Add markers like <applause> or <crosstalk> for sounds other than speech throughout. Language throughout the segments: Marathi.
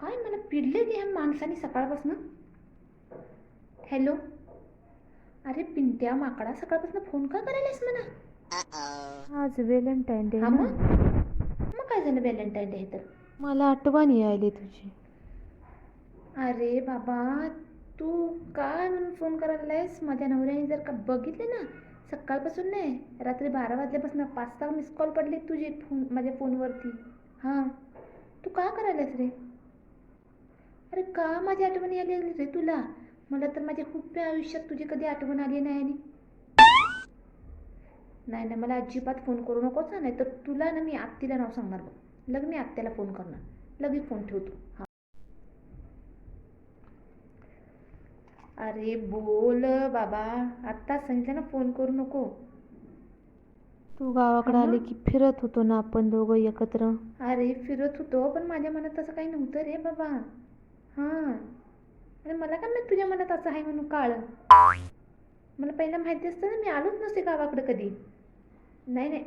काय मला पिडले की ह्या माणसाने सकाळपासून. हॅलो अरे पिंट्या माकडा सकाळपासून फोन का करायलास म्हणा आज व्हॅलेंटाईन डे हा मग? मग काय झालं व्हॅलेंटाईन डे हे तर? मला आठवण यायली तुझी. अरे बाबा तू काय म्हणून फोन करायलायस? माझ्या नवऱ्याने जर का बघितले ना सकाळपासून नाही रात्री बारा वाजल्यापासून पाच सहा मिस कॉल पडले तुझे फोन माझ्या फोनवरती हां. तू का करायलास रे? अरे का माझी आठवण आली रे तुला? मला तर माझ्या खूप आयुष्यात तुझी कधी आठवण आली नाही आणि. नाही नाही मला अजिबात फोन करू नकोस ना नाही तर तुला ना मी आत्तीला नाव सांगणार बघ. लग मी आत्याला फोन करणार. लगेच फोन ठेवतो. हां. अरे बोल बाबा आत्ता सांगितलं ना फोन करू नको. तू गावाकडे आले? की फिरत होतो ना आपण दोघं एकत्र? अरे फिरत होतो पण माझ्या मनात तसं काही नव्हतं रे बाबा. हां. अरे मला काय माहीत तुझ्या मनात असं आहे म्हणून काळ? मला पहिला माहिती असतं ना मी आलोच नसते गावाकडे कधी. नाही नाही.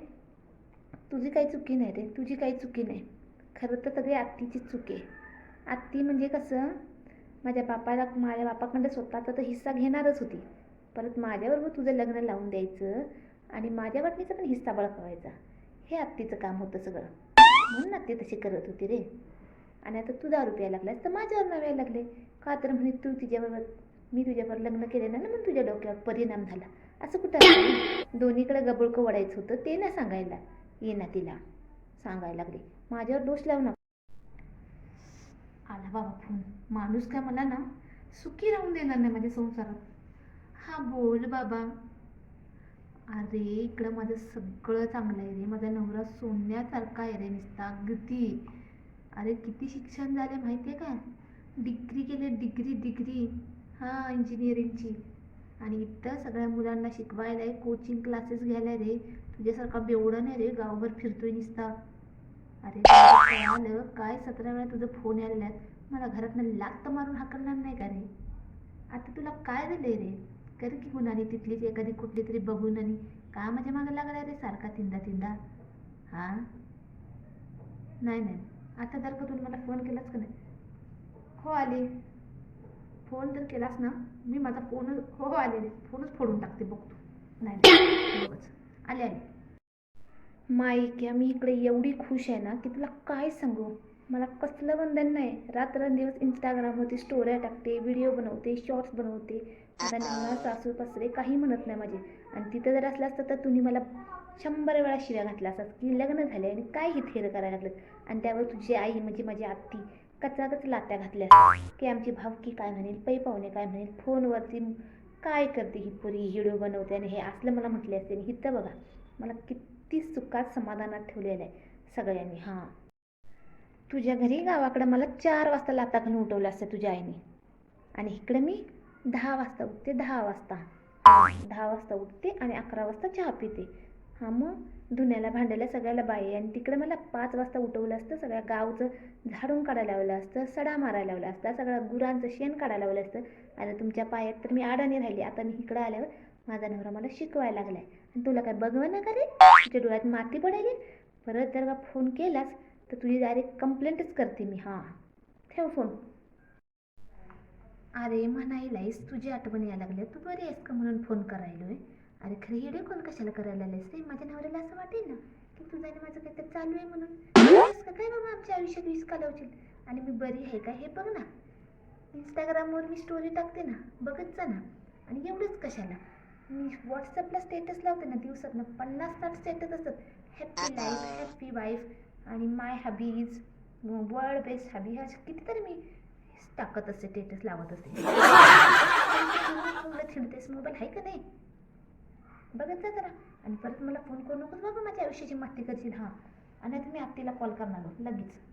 तुझी काही चुकी नाही रे तुझी काही चुकी नाही. खरं तर सगळी आत्तीचीच चूक आहे. आत्ती म्हणजे कसं माझ्या बापाला माझ्या बापाकडं स्वतःचा तर हिस्सा घेणारच होती. परत माझ्याबरोबर तुझं लग्न लावून द्यायचं आणि माझ्या वाटणीचा पण हिस्सा बळकवायचा. हे आत्तीचं काम होतं सगळं. म्हणून आत्ती तशी करत होती रे. आणि आता तू दारू प्यायला लागलास तर माझ्यावर नव्याला लागले. का तर म्हणे तू तिच्याबरोबर मी तुझ्यावर लग्न केले ना म्हणून तुझ्या डोक्यावर परिणाम झाला. असं कुठं दोन्हीकडे गबुळकं वडायचं होतं ते ना सांगायला. ये ना तिला. सांगायला लागले. माझ्यावर दोष लावू नका. आला बाबा फोन. माणूस काय मला ना सुखी राहून देणार नाही माझ्या संसारात. हा बोल बाबा. अरे इकडं माझं सगळं चांगलं आहे रे. माझा नवरा सोन्यासारखा आहे रे नुसता अगदी. अरे किती शिक्षण झाले माहिती आहे का? डिग्री केले डिग्री डिग्री. हां इंजिनिअरिंगची आणि इथं सगळ्या मुलांना शिकवायला आहे कोचिंग क्लासेस घ्यायला आहे रे. तुझ्यासारखा बेवडं नाही रे गावभर फिरतोय नुसता. अरे आलं काय सतरा वेळा तुझं फोन यायला मला घरातनं लात मारून हाकलणार नाही का रे? आता तुला काय झालंय रे? कर की कुणाने तिथलीच एखादी कुठली तरी बघून आणि का माझ्या मागे लागला रे सारखा तिंदा तिंदा. हां? नाही नाही. आता जर का तुम्ही मला फोन केलाच का नाही? हो आले. फोन तर केलास ना? मी माझा फोन हो हो आले फोनच फोडून टाकते बघतो नाही बघच आले आले. माईक्या मी इकडे एवढी खुश आहे ना की तुला काय सांगू? मला कसलं बंधन नाही. रात्रंदिवस इंस्टाग्रामवरती स्टोऱ्या टाकते व्हिडिओ बनवते शॉर्ट्स बनवते. आता नवरा सासू पसरे काही म्हणत नाही माझे. आणि तिथं जर असलं असतं तर तुम्ही मला शंभर वेळा शिव्या घातल्या असतात की लग्न झाले आणि काय ही थेर करायला लागलं. आणि त्यावर तुझी आई म्हणजे माझी आत्ती कचाकच लात्या घातल्या असतात की आमची भावकी काय म्हणेल पै पाहुणे काय म्हणेल फोनवरती काय करते ही पुरी हिडो बनवते आणि हे असलं मला म्हटले असते. आणि हिथं बघा मला किती सुखात समाधानात ठेवलेलं आहे सगळ्यांनी. हां. तुझ्या घरी गावाकडं मला चार वाजता लाता घालून उठवलं असतं तुझ्या आईने. आणि इकडं मी दहा वाजता उठते दहा वाजता. दहा वाजता उठते आणि अकरा वाजता चहा पिते. हां मग? धुण्याला भांड्याला सगळ्याला बाई आणि तिकडं मला पाच वाजता उठवलं असतं सगळ्या गावचं झाडून काढायला लावलं असतं सडा मारायला लावला असता सगळ्या गुरांचं शेण काढायला लावलं असतं. आणि तुमच्या पायात तर मी आडाने राहिली. आता मी इकडं आल्यावर माझा नवरा मला शिकवायला लागलाय. आणि तुला काय बघवा ना का रे? तुझ्या डोळ्यात माती पडायली परत जर का फोन केलास तर तुझी डायरेक्ट कंप्लेंटच करते मी. हां. ठेव फोन. अरे म्हणायलाईस तुझी आठवण यायला लागल्या तू बरी आहेस का म्हणून फोन करायलो आहे अरे खरं हिडे कोण कशाला करायला आलेस रे? माझ्या नवऱ्याला असं वाटेल ना की तुझं आणि माझं काहीतरी चालू आहे म्हणून. काय बाबा आमच्या आयुष्यात वीस घालवशील आणि मी बरी आहे का हे बघ ना. इंस्टाग्रामवर मी स्टोरी टाकते ना बघत जा ना. आणि एवढंच कशाला. मी व्हॉट्सअपला स्टेटस लावते ना दिवसातनं पन्नास साठ स्टेटस असतात. हॅप्पी लाईफ हॅप्पी वाईफ आणि माय हॅबीज वर्ल्ड बेस्ट हॅबी ह्या कितीतरी मी टाकत असते स्टेटस लावत असते <laughs> मोबाईल आहे का नाही? बघत जा जरा. आणि परत मला फोन करू नकोस बाबा माझ्या आयुष्याची माती करशील. हां. आणि तुम्ही आत्तीला कॉल करणार लगेच.